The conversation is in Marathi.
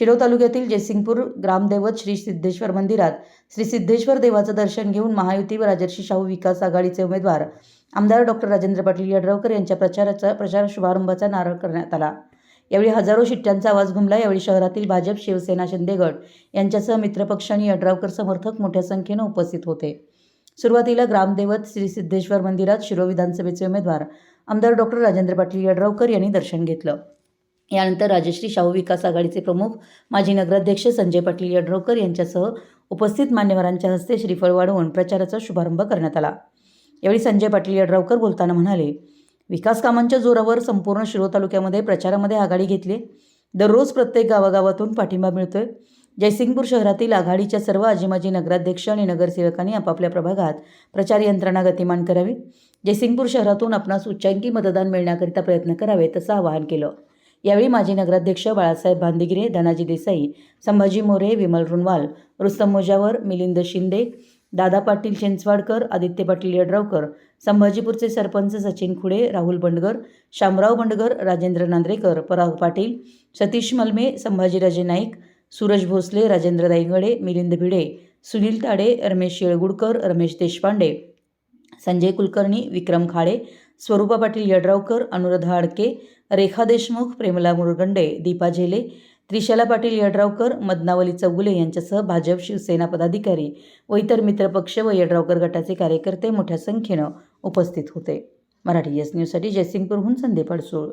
शिरोळ तालुक्यातील जयसिंगपूर ग्रामदैवत श्री सिद्धेश्वर मंदिरात श्री सिद्धेश्वर देवाचं दर्शन घेऊन महायुती व राजर्षी शाहू विकास आघाडीचे उमेदवार आमदार डॉक्टर राजेंद्र पाटील यड्रावकर यांच्या प्रचाराचा प्रचार शुभारंभाचा नारळ करण्यात आला. यावेळी हजारो शिट्ट्यांचा आवाज घुमला. यावेळी शहरातील भाजप शिवसेना शिंदेगड यांच्यासह मित्रपक्ष आणि यड्रावकर समर्थक मोठ्या संख्येनं उपस्थित होते. सुरुवातीला ग्रामदैवत श्री सिद्धेश्वर मंदिरात शिरो विधानसभेचे उमेदवार आमदार डॉक्टर राजेंद्र पाटील यड्रावकर यांनी दर्शन घेतलं. यानंतर राजश्री शाहू विकास आघाडीचे प्रमुख माजी नगराध्यक्ष संजय पाटील यड्रोकर यांच्यासह उपस्थित मान्यवरांच्या हस्ते श्रीफळ वाढवून प्रचाराचा शुभारंभ करण्यात आला. यावेळी संजय पाटील यड्रावकर बोलताना म्हणाले विकास कामांच्या जोरावर संपूर्ण शिरो तालुक्यामध्ये प्रचारामध्ये आघाडी घेतली. दररोज प्रत्येक गावागावातून पाठिंबा मिळतोय. जयसिंगपूर शहरातील आघाडीच्या सर्व आजीमाजी नगराध्यक्ष आणि नगरसेवकांनी आपापल्या प्रभागात प्रचार यंत्रणा गतिमान करावी. जयसिंगपूर शहरातून आपणास उच्चांकी मतदान मिळण्याकरिता प्रयत्न करावे तसं आवाहन केलं. यावेळी माजी नगराध्यक्ष बाळासाहेब भांदिगिरे धनाजी देसाई संभाजी मोरे विमल रुणवाल रुस्तम मोजावर मिलिंद शिंदे दादा पाटील चिंचवाडकर आदित्य पाटील यड्रावकर संभाजीपूरचे सरपंच सचिन खुडे राहुल बंडगर शामराव बंडगर राजेंद्र नांद्रेकर पराग पाटील सतीश मलमे संभाजीराजे नाईक सूरज भोसले राजेंद्र दाईंगडे मिलिंद भिडे सुनील ताडे रमेश येळगुडकर रमेश देशपांडे संजय कुलकर्णी विक्रम खाडे स्वरूपा पाटील यड्रावकर अनुराधा आडके रेखा देशमुख प्रेमला मुरगंडे दीपा झेले त्रिशाला पाटील यड्रावकर मदनावली चौगुले यांच्यासह भाजप शिवसेना पदाधिकारी व इतर मित्रपक्ष व यड्रावकर गटाचे कार्यकर्ते मोठ्या संख्येनं उपस्थित होते. मराठी एस न्यूजसाठी जयसिंगपूरहून संदीप अडसूळ.